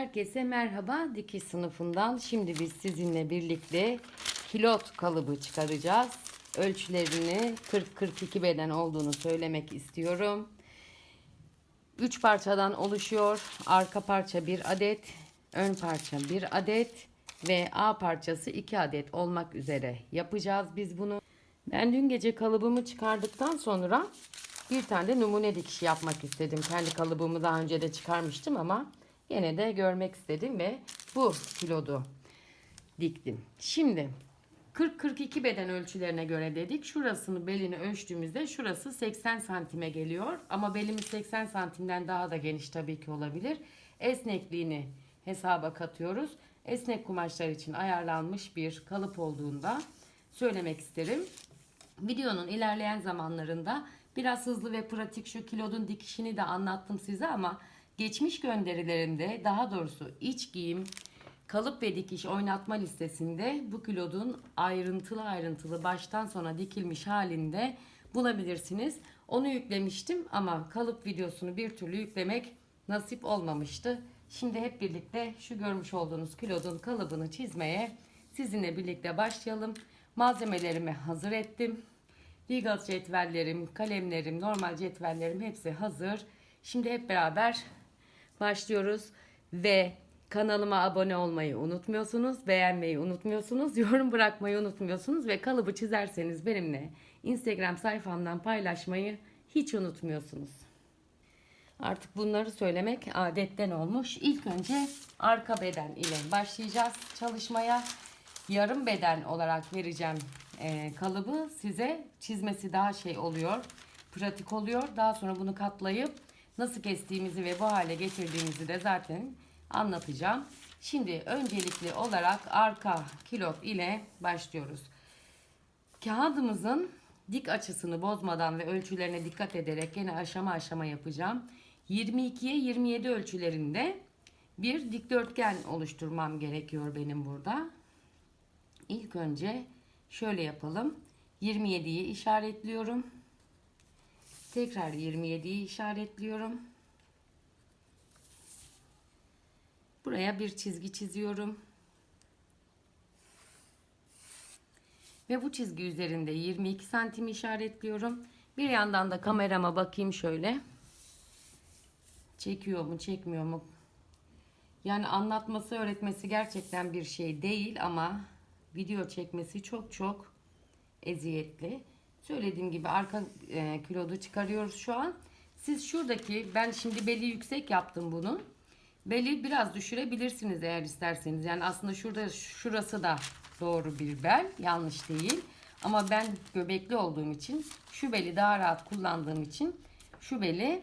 Herkese merhaba dikiş sınıfından. Şimdi biz sizinle birlikte kilot kalıbı çıkaracağız. Ölçülerini 40-42 beden olduğunu söylemek istiyorum. 3 parçadan oluşuyor. Arka parça 1 adet, ön parça 1 adet ve A parçası 2 adet olmak üzere yapacağız biz bunu. Ben dün gece kalıbımı çıkardıktan sonra bir tane de numune dikişi yapmak istedim. Kendi kalıbımı daha önce de çıkarmıştım ama yine de görmek istedim ve bu kilodu diktim. Şimdi 40-42 beden ölçülerine göre dedik. Şurasını belini ölçtüğümüzde şurası 80 santime geliyor. Ama belimiz 80 santimden daha da geniş tabii ki olabilir. Esnekliğini hesaba katıyoruz. Esnek kumaşlar için ayarlanmış bir kalıp olduğunda söylemek isterim. Videonun ilerleyen zamanlarında biraz hızlı ve pratik şu kilodun dikişini de anlattım size ama geçmiş gönderilerinde daha doğrusu iç giyim, kalıp ve dikiş oynatma listesinde bu kilodun ayrıntılı ayrıntılı baştan sona dikilmiş halinde bulabilirsiniz. Onu yüklemiştim ama kalıp videosunu bir türlü yüklemek nasip olmamıştı. Şimdi hep birlikte şu görmüş olduğunuz kilodun kalıbını çizmeye sizinle birlikte başlayalım. Malzemelerimi hazır ettim. Legal cetvellerim, kalemlerim, normal cetvellerim hepsi hazır. Şimdi hep beraber başlıyoruz ve kanalıma abone olmayı unutmuyorsunuz, beğenmeyi unutmuyorsunuz, yorum bırakmayı unutmuyorsunuz ve kalıbı çizerseniz benimle Instagram sayfamdan paylaşmayı hiç unutmuyorsunuz. Artık bunları söylemek adetten olmuş. İlk önce arka beden ile başlayacağız çalışmaya. Yarım beden olarak vereceğim e, kalıbı size çizmesi daha şey oluyor. Pratik oluyor. Daha sonra bunu katlayıp nasıl kestiğimizi ve bu hale getirdiğimizi de zaten anlatacağım. Şimdi öncelikli olarak arka kilot ile başlıyoruz. Kağıdımızın dik açısını bozmadan ve ölçülerine dikkat ederek yine aşama aşama yapacağım. 22'ye 27 ölçülerinde bir dikdörtgen oluşturmam gerekiyor benim burada. İlk önce şöyle yapalım. 27'yi işaretliyorum. Tekrar 27'yi işaretliyorum. Buraya bir çizgi çiziyorum. Ve bu çizgi üzerinde 22 santim işaretliyorum. Bir yandan da kamerama bakayım şöyle. Çekiyor mu, çekmiyor mu? Yani anlatması, öğretmesi gerçekten bir şey değil ama video çekmesi çok çok eziyetli. Söylediğim gibi arka e, kilodu çıkarıyoruz şu an. Siz şuradaki ben şimdi beli yüksek yaptım bunu. Beli biraz düşürebilirsiniz eğer isterseniz. Yani aslında şurada şurası da doğru bir bel. Yanlış değil. Ama ben göbekli olduğum için şu beli daha rahat kullandığım için şu beli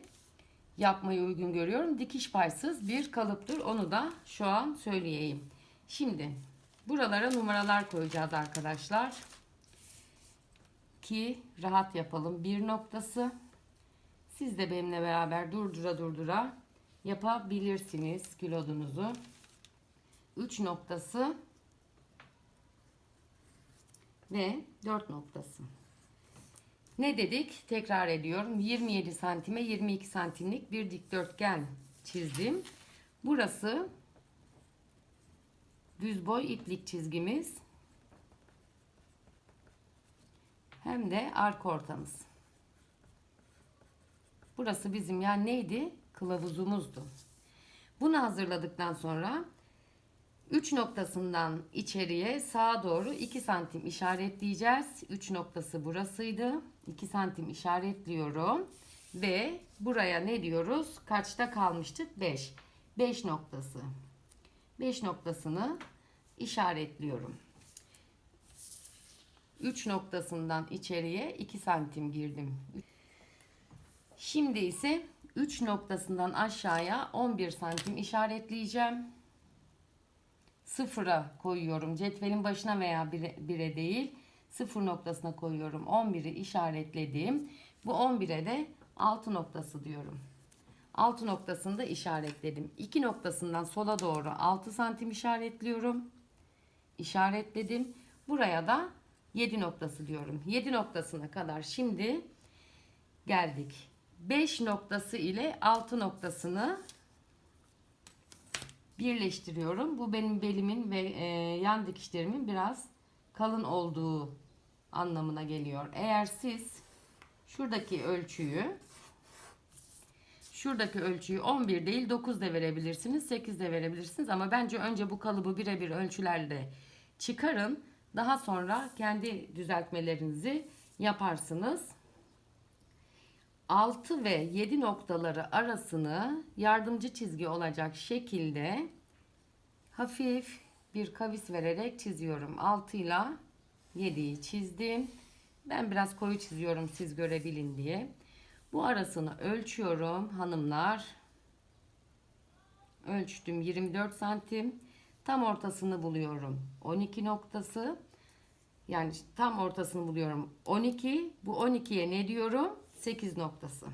yapmayı uygun görüyorum. Dikiş paysız bir kalıptır. Onu da şu an söyleyeyim. Şimdi buralara numaralar koyacağız arkadaşlar. Ki rahat yapalım. Bir noktası. Siz de benimle beraber durdura durdura yapabilirsiniz kilodunuzu. 3 noktası ve 4 noktası. Ne dedik? Tekrar ediyorum. 27 santime 22 santimlik bir dikdörtgen çizdim. Burası düz boy iplik çizgimiz. Hem de arka ortamız. Burası bizim yani neydi? Kılavuzumuzdu. Bunu hazırladıktan sonra 3 noktasından içeriye sağa doğru 2 santim işaretleyeceğiz. 3 noktası burasıydı. 2 santim işaretliyorum. Ve buraya ne diyoruz? Kaçta kalmıştık? 5. 5 noktası. 5 noktasını işaretliyorum. 3 noktasından içeriye 2 santim girdim. Şimdi ise 3 noktasından aşağıya 11 santim işaretleyeceğim. Sıfıra koyuyorum. Cetvelin başına veya 1'e değil. Sıfır noktasına koyuyorum. 11'i işaretledim. Bu 11'e de 6 noktası diyorum. 6 noktasını da işaretledim. 2 noktasından sola doğru 6 santim işaretliyorum. İşaretledim. Buraya da 7 noktası diyorum. 7 noktasına kadar şimdi geldik. 5 noktası ile 6 noktasını birleştiriyorum. Bu benim belimin ve e, yan dikişlerimin biraz kalın olduğu anlamına geliyor. Eğer siz şuradaki ölçüyü şuradaki ölçüyü 11 değil 9 da verebilirsiniz 8 de verebilirsiniz ama bence önce bu kalıbı birebir ölçülerle çıkarın daha sonra kendi düzeltmelerinizi yaparsınız 6 ve 7 noktaları arasını yardımcı çizgi olacak şekilde hafif bir kavis vererek çiziyorum 6 ile 7'yi çizdim ben biraz koyu çiziyorum siz görebilin diye bu arasını ölçüyorum hanımlar. Ölçtüm 24 santim. Tam ortasını buluyorum. 12 noktası. Yani tam ortasını buluyorum. 12. Bu 12'ye ne diyorum? 8 noktası.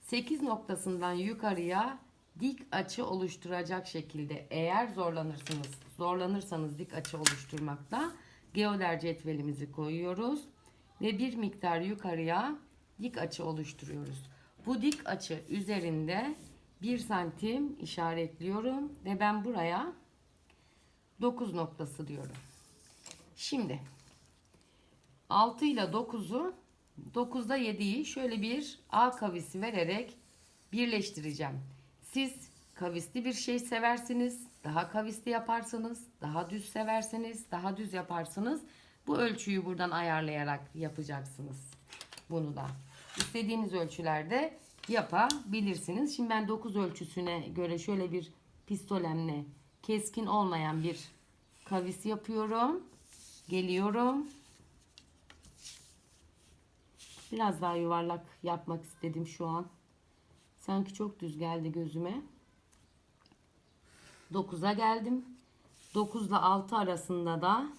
8 noktasından yukarıya dik açı oluşturacak şekilde eğer zorlanırsınız, zorlanırsanız dik açı oluşturmakta geoder cetvelimizi koyuyoruz ve bir miktar yukarıya dik açı oluşturuyoruz. Bu dik açı üzerinde 1 santim işaretliyorum ve ben buraya 9 noktası diyorum. Şimdi 6 ile 9'u 9'da 7'yi şöyle bir A kavisi vererek birleştireceğim. Siz kavisli bir şey seversiniz, daha kavisli yaparsınız, daha düz seversiniz, daha düz yaparsınız. Bu ölçüyü buradan ayarlayarak yapacaksınız. Bunu da istediğiniz ölçülerde yapabilirsiniz. Şimdi ben 9 ölçüsüne göre şöyle bir pistolemle keskin olmayan bir kavis yapıyorum. Geliyorum. Biraz daha yuvarlak yapmak istedim şu an. Sanki çok düz geldi gözüme. 9'a geldim. 9 ile 6 arasında da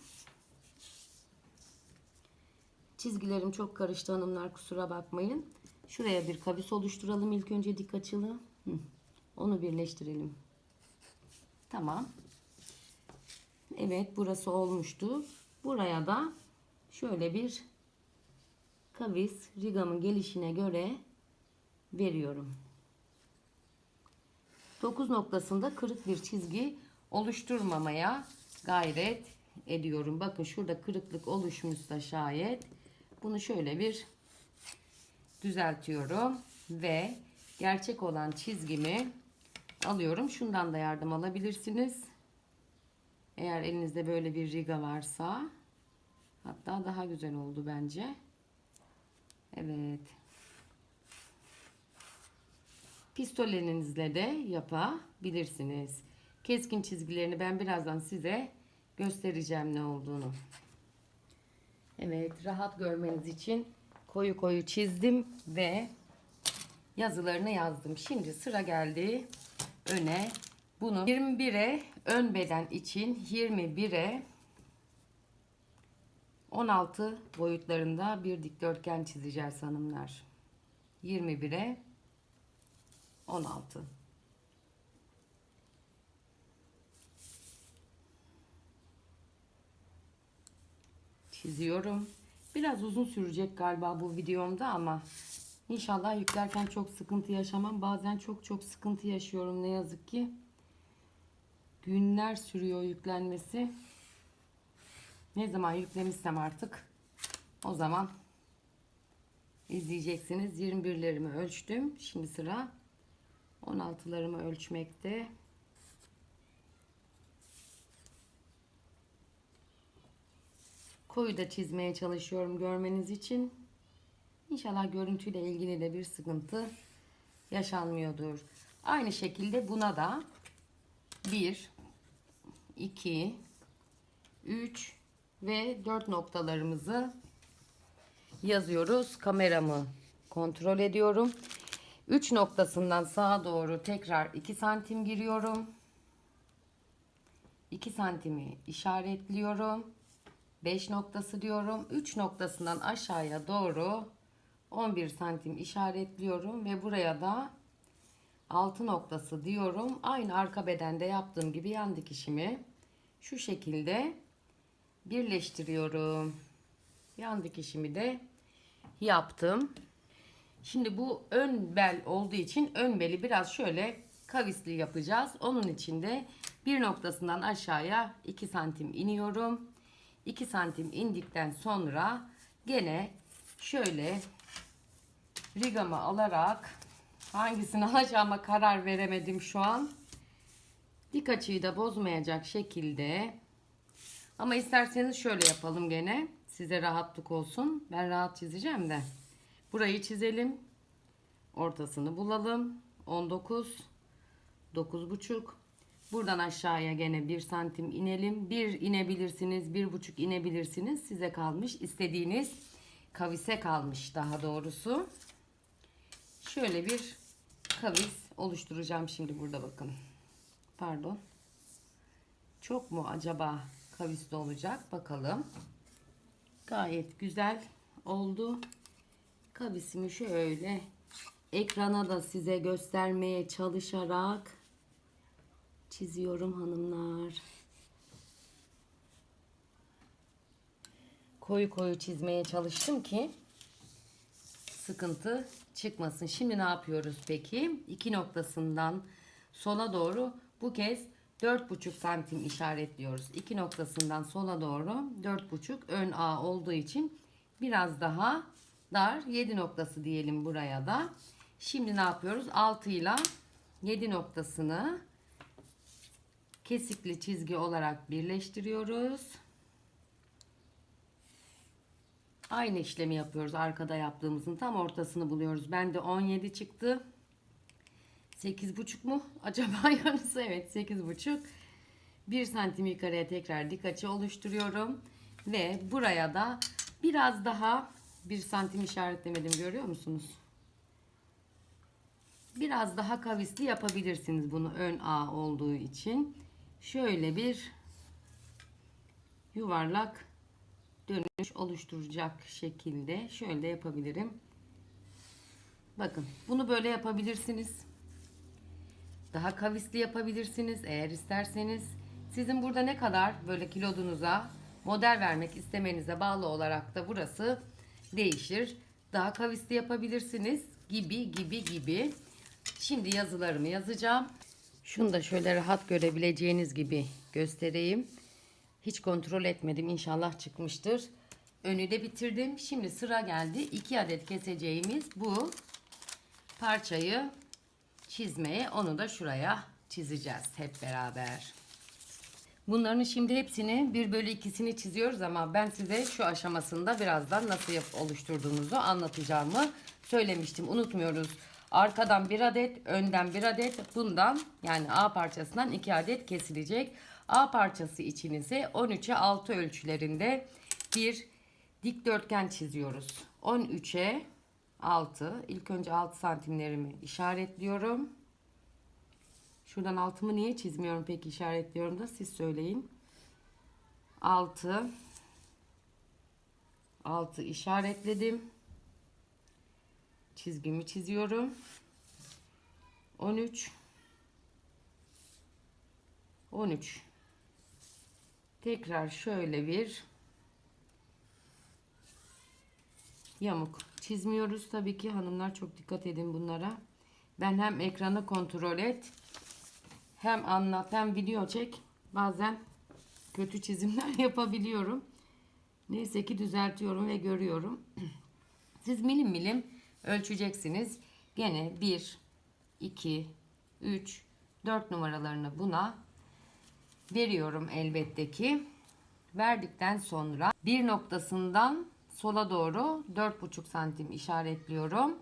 çizgilerim çok karıştı hanımlar kusura bakmayın. Şuraya bir kavis oluşturalım ilk önce dik açılı. Onu birleştirelim. Tamam. Evet burası olmuştu. Buraya da şöyle bir kavis rigamın gelişine göre veriyorum. 9 noktasında kırık bir çizgi oluşturmamaya gayret ediyorum. Bakın şurada kırıklık oluşmuşsa şayet bunu şöyle bir düzeltiyorum ve gerçek olan çizgimi alıyorum. Şundan da yardım alabilirsiniz. Eğer elinizde böyle bir riga varsa hatta daha güzel oldu bence. Evet. Pistoleninizle de yapabilirsiniz. Keskin çizgilerini ben birazdan size göstereceğim ne olduğunu. Evet, rahat görmeniz için koyu koyu çizdim ve yazılarını yazdım. Şimdi sıra geldi öne. Bunu 21'e ön beden için 21'e 16 boyutlarında bir dikdörtgen çizeceğiz hanımlar. 21'e 16. Çiziyorum. Biraz uzun sürecek galiba bu videomda ama inşallah yüklerken çok sıkıntı yaşamam. Bazen çok çok sıkıntı yaşıyorum ne yazık ki. Günler sürüyor yüklenmesi. Ne zaman yüklemişsem artık o zaman izleyeceksiniz. 21'lerimi ölçtüm. Şimdi sıra 16'larımı ölçmekte. Koyu da çizmeye çalışıyorum görmeniz için. İnşallah görüntüyle ilgili de bir sıkıntı yaşanmıyordur. Aynı şekilde buna da 1 2 3 ve 4 noktalarımızı yazıyoruz. Kameramı kontrol ediyorum. 3 noktasından sağa doğru tekrar 2 santim giriyorum. 2 santimi işaretliyorum. 5 noktası diyorum. 3 noktasından aşağıya doğru 11 santim işaretliyorum ve buraya da 6 noktası diyorum. Aynı arka bedende yaptığım gibi yan dikişimi şu şekilde birleştiriyorum. Yan dikişimi de yaptım. Şimdi bu ön bel olduğu için ön beli biraz şöyle kavisli yapacağız. Onun için de bir noktasından aşağıya 2 santim iniyorum. 2 santim indikten sonra gene şöyle rigamı alarak hangisini alacağıma karar veremedim şu an. Dik açıyı da bozmayacak şekilde ama isterseniz şöyle yapalım gene. Size rahatlık olsun. Ben rahat çizeceğim de. Burayı çizelim. Ortasını bulalım. 19 9,5 Buradan aşağıya gene 1 santim inelim. 1 inebilirsiniz, 1,5 inebilirsiniz. Size kalmış. istediğiniz kavise kalmış daha doğrusu. Şöyle bir kavis oluşturacağım şimdi burada bakın. Pardon. Çok mu acaba kavisli olacak? Bakalım. Gayet güzel oldu. Kavisimi şöyle ekrana da size göstermeye çalışarak çiziyorum hanımlar. Koyu koyu çizmeye çalıştım ki sıkıntı çıkmasın. Şimdi ne yapıyoruz peki? İki noktasından sola doğru bu kez 4,5 santim işaretliyoruz. İki noktasından sola doğru 4,5 ön A olduğu için biraz daha dar 7 noktası diyelim buraya da. Şimdi ne yapıyoruz? 6 ile 7 noktasını kesikli çizgi olarak birleştiriyoruz. Aynı işlemi yapıyoruz. Arkada yaptığımızın tam ortasını buluyoruz. Bende 17 çıktı. 8,5 mu? Acaba yarısı evet 8,5. 1 santim yukarıya tekrar dik açı oluşturuyorum. Ve buraya da biraz daha 1 santim işaretlemedim görüyor musunuz? Biraz daha kavisli yapabilirsiniz bunu ön A olduğu için. Şöyle bir yuvarlak dönüş oluşturacak şekilde şöyle yapabilirim. Bakın bunu böyle yapabilirsiniz. Daha kavisli yapabilirsiniz eğer isterseniz. Sizin burada ne kadar böyle kilodunuza model vermek istemenize bağlı olarak da burası değişir. Daha kavisli yapabilirsiniz gibi gibi gibi. Şimdi yazılarımı yazacağım. Şunu da şöyle rahat görebileceğiniz gibi göstereyim. Hiç kontrol etmedim. İnşallah çıkmıştır. Önü de bitirdim. Şimdi sıra geldi. 2 adet keseceğimiz bu parçayı çizmeye. Onu da şuraya çizeceğiz hep beraber. Bunların şimdi hepsini 1 bölü 2'sini çiziyoruz ama ben size şu aşamasında birazdan nasıl yap oluşturduğunuzu anlatacağımı söylemiştim. Unutmuyoruz. Arkadan bir adet, önden bir adet, bundan yani A parçasından 2 adet kesilecek. A parçası için ise 13'e 6 ölçülerinde bir dikdörtgen çiziyoruz. 13'e 6. İlk önce 6 santimlerimi işaretliyorum. Şuradan altımı niye çizmiyorum peki işaretliyorum da siz söyleyin. 6 6 işaretledim. Çizgimi çiziyorum. 13 13 Tekrar şöyle bir yamuk çizmiyoruz. Tabii ki hanımlar çok dikkat edin bunlara. Ben hem ekranı kontrol et hem anlat hem video çek. Bazen kötü çizimler yapabiliyorum. Neyse ki düzeltiyorum ve görüyorum. Siz milim milim ölçeceksiniz. Gene 1, 2, 3, 4 numaralarını buna veriyorum elbette ki. Verdikten sonra bir noktasından sola doğru 4,5 santim işaretliyorum.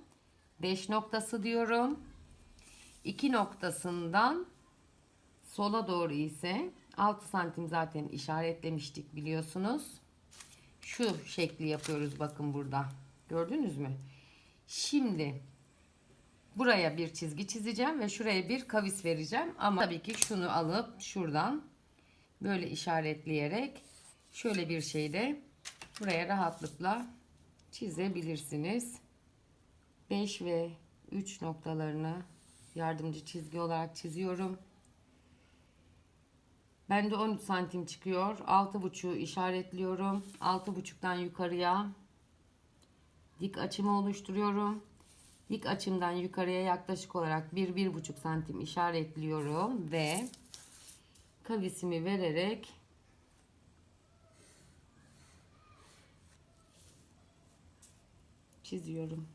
5 noktası diyorum. 2 noktasından sola doğru ise 6 santim zaten işaretlemiştik biliyorsunuz. Şu şekli yapıyoruz bakın burada. Gördünüz mü? Şimdi buraya bir çizgi çizeceğim ve şuraya bir kavis vereceğim. Ama tabii ki şunu alıp şuradan böyle işaretleyerek şöyle bir şey de buraya rahatlıkla çizebilirsiniz. 5 ve 3 noktalarını yardımcı çizgi olarak çiziyorum. Bende 13 santim çıkıyor. 6,5'u işaretliyorum. 6,5'tan yukarıya dik açımı oluşturuyorum. dik açımdan yukarıya yaklaşık olarak 1-1,5 santim işaretliyorum ve kavisimi vererek çiziyorum.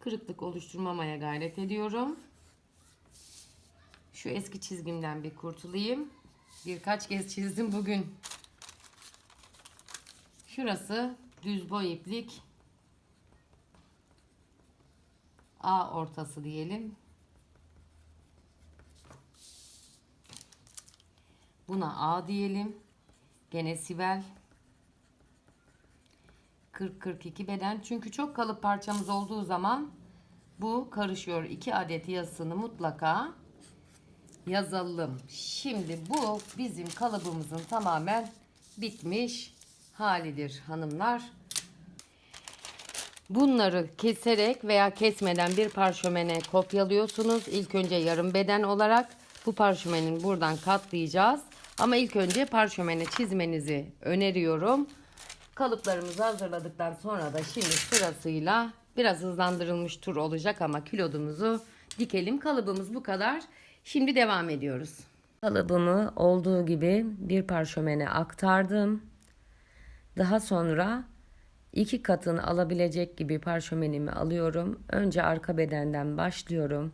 Kırıklık oluşturmamaya gayret ediyorum. Şu eski çizgimden bir kurtulayım. Birkaç kez çizdim bugün. Şurası düz boy iplik. A ortası diyelim. Buna A diyelim. Gene Sibel. 40-42 beden. Çünkü çok kalıp parçamız olduğu zaman bu karışıyor. 2 adet yazısını mutlaka yazalım. Şimdi bu bizim kalıbımızın tamamen bitmiş halidir hanımlar. Bunları keserek veya kesmeden bir parşömene kopyalıyorsunuz. İlk önce yarım beden olarak bu parşömenin buradan katlayacağız. Ama ilk önce parşömene çizmenizi öneriyorum. Kalıplarımızı hazırladıktan sonra da şimdi sırasıyla biraz hızlandırılmış tur olacak ama kilodumuzu dikelim. Kalıbımız bu kadar. Şimdi devam ediyoruz. Kalıbımı olduğu gibi bir parşömene aktardım. Daha sonra iki katını alabilecek gibi parşömenimi alıyorum. Önce arka bedenden başlıyorum.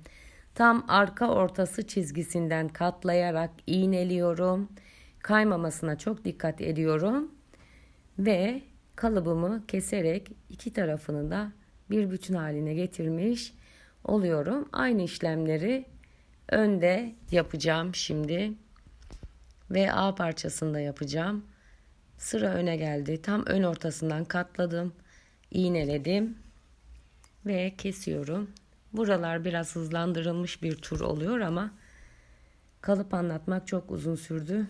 Tam arka ortası çizgisinden katlayarak iğneliyorum. Kaymamasına çok dikkat ediyorum. Ve kalıbımı keserek iki tarafını da bir bütün haline getirmiş oluyorum. Aynı işlemleri önde yapacağım şimdi. Ve A parçasında yapacağım. Sıra öne geldi. Tam ön ortasından katladım. iğneledim ve kesiyorum. Buralar biraz hızlandırılmış bir tur oluyor ama kalıp anlatmak çok uzun sürdü.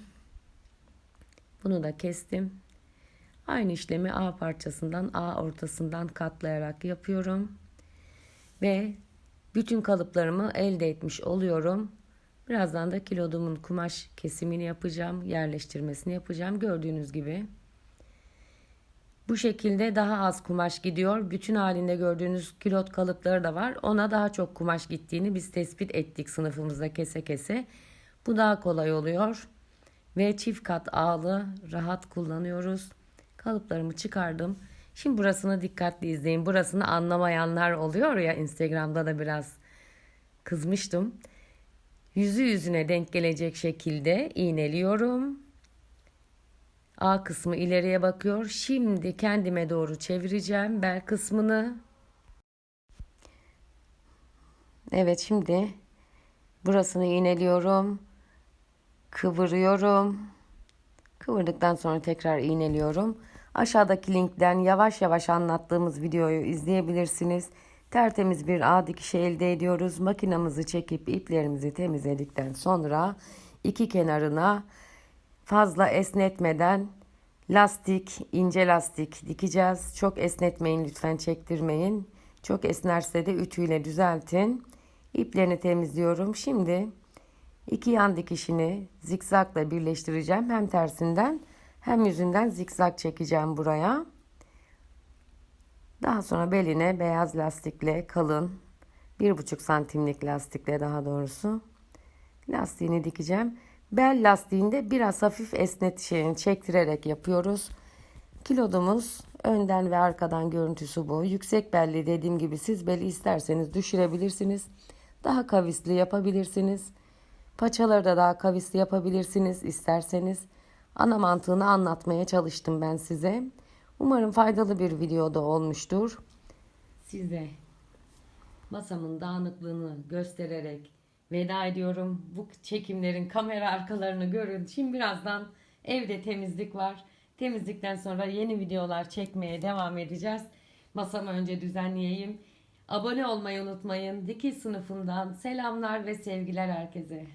Bunu da kestim. Aynı işlemi A parçasından A ortasından katlayarak yapıyorum. Ve bütün kalıplarımı elde etmiş oluyorum. Birazdan da kilodumun kumaş kesimini yapacağım, yerleştirmesini yapacağım. Gördüğünüz gibi. Bu şekilde daha az kumaş gidiyor. Bütün halinde gördüğünüz kilot kalıpları da var. Ona daha çok kumaş gittiğini biz tespit ettik sınıfımızda kese kese. Bu daha kolay oluyor. Ve çift kat ağlı rahat kullanıyoruz. Kalıplarımı çıkardım. Şimdi burasını dikkatli izleyin. Burasını anlamayanlar oluyor ya Instagram'da da biraz kızmıştım. Yüzü yüzüne denk gelecek şekilde iğneliyorum. A kısmı ileriye bakıyor. Şimdi kendime doğru çevireceğim bel kısmını. Evet şimdi burasını iğneliyorum. Kıvırıyorum. Kıvırdıktan sonra tekrar iğneliyorum. Aşağıdaki linkten yavaş yavaş anlattığımız videoyu izleyebilirsiniz. Tertemiz bir ağ dikişi elde ediyoruz. Makinamızı çekip iplerimizi temizledikten sonra iki kenarına fazla esnetmeden lastik, ince lastik dikeceğiz. Çok esnetmeyin lütfen çektirmeyin. Çok esnerse de ütüyle düzeltin. İplerini temizliyorum. Şimdi iki yan dikişini zikzakla birleştireceğim. Hem tersinden hem yüzünden zikzak çekeceğim buraya. Daha sonra beline beyaz lastikle kalın bir buçuk santimlik lastikle daha doğrusu lastiğini dikeceğim. Bel lastiğinde biraz hafif esnet şeyini çektirerek yapıyoruz. Kilodumuz önden ve arkadan görüntüsü bu. Yüksek belli dediğim gibi siz beli isterseniz düşürebilirsiniz. Daha kavisli yapabilirsiniz. Paçaları da daha kavisli yapabilirsiniz isterseniz. Ana mantığını anlatmaya çalıştım ben size. Umarım faydalı bir videoda olmuştur. Size masamın dağınıklığını göstererek veda ediyorum. Bu çekimlerin kamera arkalarını görün. Şimdi birazdan evde temizlik var. Temizlikten sonra yeni videolar çekmeye devam edeceğiz. Masamı önce düzenleyeyim. Abone olmayı unutmayın. Dikiş sınıfından selamlar ve sevgiler herkese.